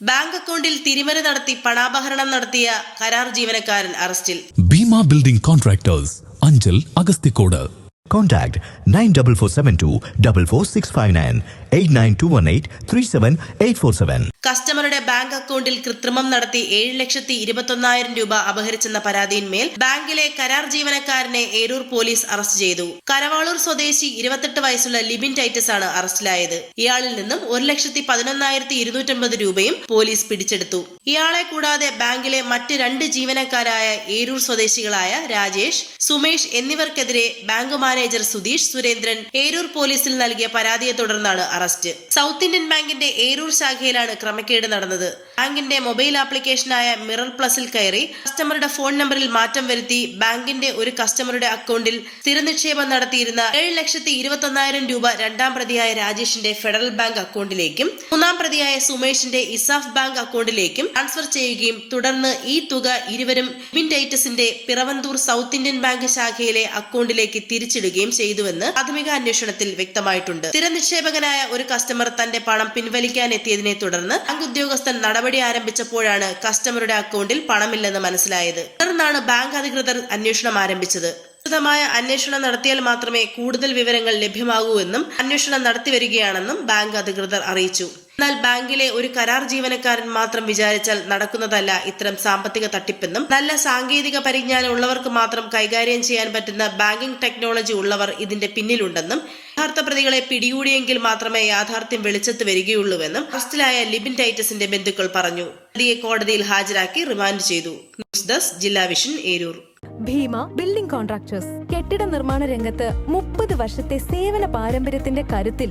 Bank അക്കൗണ്ടിൽ തിരിമറി നടത്തി പണാപഹരണം നടത്തിയ കരാർ ജീവനക്കാരൻ അറസ്റ്റിൽ. Bhima building contractors Anchal Agasthikode Contact 94472 44659 89218 37847. കസ്റ്റമറുടെ ബാങ്ക് അക്കൗണ്ടിൽ കൃത്രിമം നടത്തി ഏഴ് ലക്ഷത്തി ഇരുപത്തൊന്നായിരം രൂപ അപഹരിച്ചെന്ന പരാതിയിന്മേൽ ബാങ്കിലെ കരാർ ജീവനക്കാരനെ ഏരൂർ പോലീസ് അറസ്റ്റ് ചെയ്തു. കരവാളൂർ സ്വദേശി ഇരുപത്തെട്ട് വയസ്സുള്ള ലിബിൻ ടൈറ്റസ് ആണ് അറസ്റ്റിലായത്. ഇയാളിൽ നിന്നും ഒരു ലക്ഷത്തി പതിനൊന്നായിരത്തി ഇരുന്നൂറ്റമ്പത് രൂപയും പോലീസ് പിടിച്ചെടുത്തു. ഇയാളെ കൂടാതെ ബാങ്കിലെ മറ്റ് രണ്ട് ജീവനക്കാരായ ഏരൂർ സ്വദേശികളായ രാജേഷ് സുമേഷ് എന്നിവർക്കെതിരെ ബാങ്ക് മാനേജർ സുധീഷ് സുരേന്ദ്രൻ ഏരൂർ പോലീസിൽ നൽകിയ പരാതിയെ തുടർന്നാണ് അറസ്റ്റ്. സൗത്ത് ഇന്ത്യൻ ബാങ്കിന്റെ ഏരൂർ ശാഖയിലാണ് ക്രമക്കേട് നടന്നത്. ബാങ്കിന്റെ മൊബൈൽ ആപ്ലിക്കേഷനായ മിറർ പ്ലസിൽ കയറി കസ്റ്റമറുടെ ഫോൺ നമ്പറിൽ മാറ്റം വരുത്തി ബാങ്കിന്റെ ഒരു കസ്റ്റമറുടെ അക്കൗണ്ടിൽ സ്ഥിര നിക്ഷേപം നടത്തിയിരുന്ന ഏഴ് ലക്ഷത്തി ഇരുപത്തൊന്നായിരം രൂപ രണ്ടാം പ്രതിയായ രാജേഷിന്റെ ഫെഡറൽ ബാങ്ക് അക്കൗണ്ടിലേക്കും മൂന്നാം പ്രതിയായ സുമേഷിന്റെ ഇസാഫ് ബാങ്ക് അക്കൗണ്ടിലേക്കും ട്രാൻസ്ഫർ ചെയ്യുകയും തുടർന്ന് ഈ തുക ഇരുവരും ബിൻ ടൈറ്റസിന്റെ പിറവന്തൂർ സൗത്ത് ഇന്ത്യൻ ബാങ്ക് ശാഖയിലെ അക്കൗണ്ടിലേക്ക് തിരിച്ചിടുകയും ചെയ്തുവെന്ന് പ്രാഥമിക അന്വേഷണത്തിൽ വ്യക്തമായിട്ടുണ്ട്. സ്ഥിര നിക്ഷേപകനായ ഒരു കസ്റ്റമർ തന്റെ പണം പിൻവലിക്കാൻ എത്തിയതിനെ തുടർന്ന് ബാങ്ക് ഉദ്യോഗസ്ഥൻ നടപടി ആരംഭിച്ചപ്പോഴാണ് കസ്റ്റമറുടെ അക്കൗണ്ടിൽ പണമില്ലെന്ന് മനസ്സിലായത്. തുടർന്നാണ് ബാങ്ക് അധികൃതർ അന്വേഷണം ആരംഭിച്ചത്. വിശദമായ അന്വേഷണം നടത്തിയാൽ മാത്രമേ കൂടുതൽ വിവരങ്ങൾ ലഭ്യമാകൂ എന്നും അന്വേഷണം നടത്തിവരികയാണെന്നും ബാങ്ക് അധികൃതർ അറിയിച്ചു. എന്നാൽ ബാങ്കിലെ ഒരു കരാർ ജീവനക്കാരൻ മാത്രം വിചാരിച്ചാൽ നടക്കുന്നതല്ല ഇത്തരം സാമ്പത്തിക തട്ടിപ്പെന്നും നല്ല സാങ്കേതിക പരിജ്ഞാനം ഉള്ളവർക്ക് മാത്രം കൈകാര്യം ചെയ്യാൻ പറ്റുന്ന ബാങ്കിംഗ് ടെക്നോളജി ഉള്ളവർ ഇതിന്റെ പിന്നിലുണ്ടെന്നും യഥാർത്ഥ പ്രതികളെ പിടികൂടിയെങ്കിൽ മാത്രമേ യാഥാർത്ഥ്യം വെളിച്ചത്ത് വരികയുള്ളൂവെന്നും അറസ്റ്റിലായ ലിബിൻ ടൈറ്റസിന്റെ ബന്ധുക്കൾ പറഞ്ഞു. പ്രതിയെ കോടതിയിൽ ഹാജരാക്കി റിമാൻഡ് ചെയ്തു. ന്യൂസ് ഡെസ്ക് ജില്ലാ vision Eroor. Bhima building contractors. കെട്ടിട നിർമ്മാണ രംഗത്ത് മുപ്പത് വർഷത്തെ സേവന പാരമ്പര്യത്തിന്റെ കരുത്തിൽ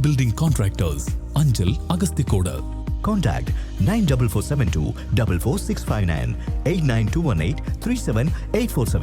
Building Contractors, Anjal Agastikoda. Contact 94472 44659 89218 37847.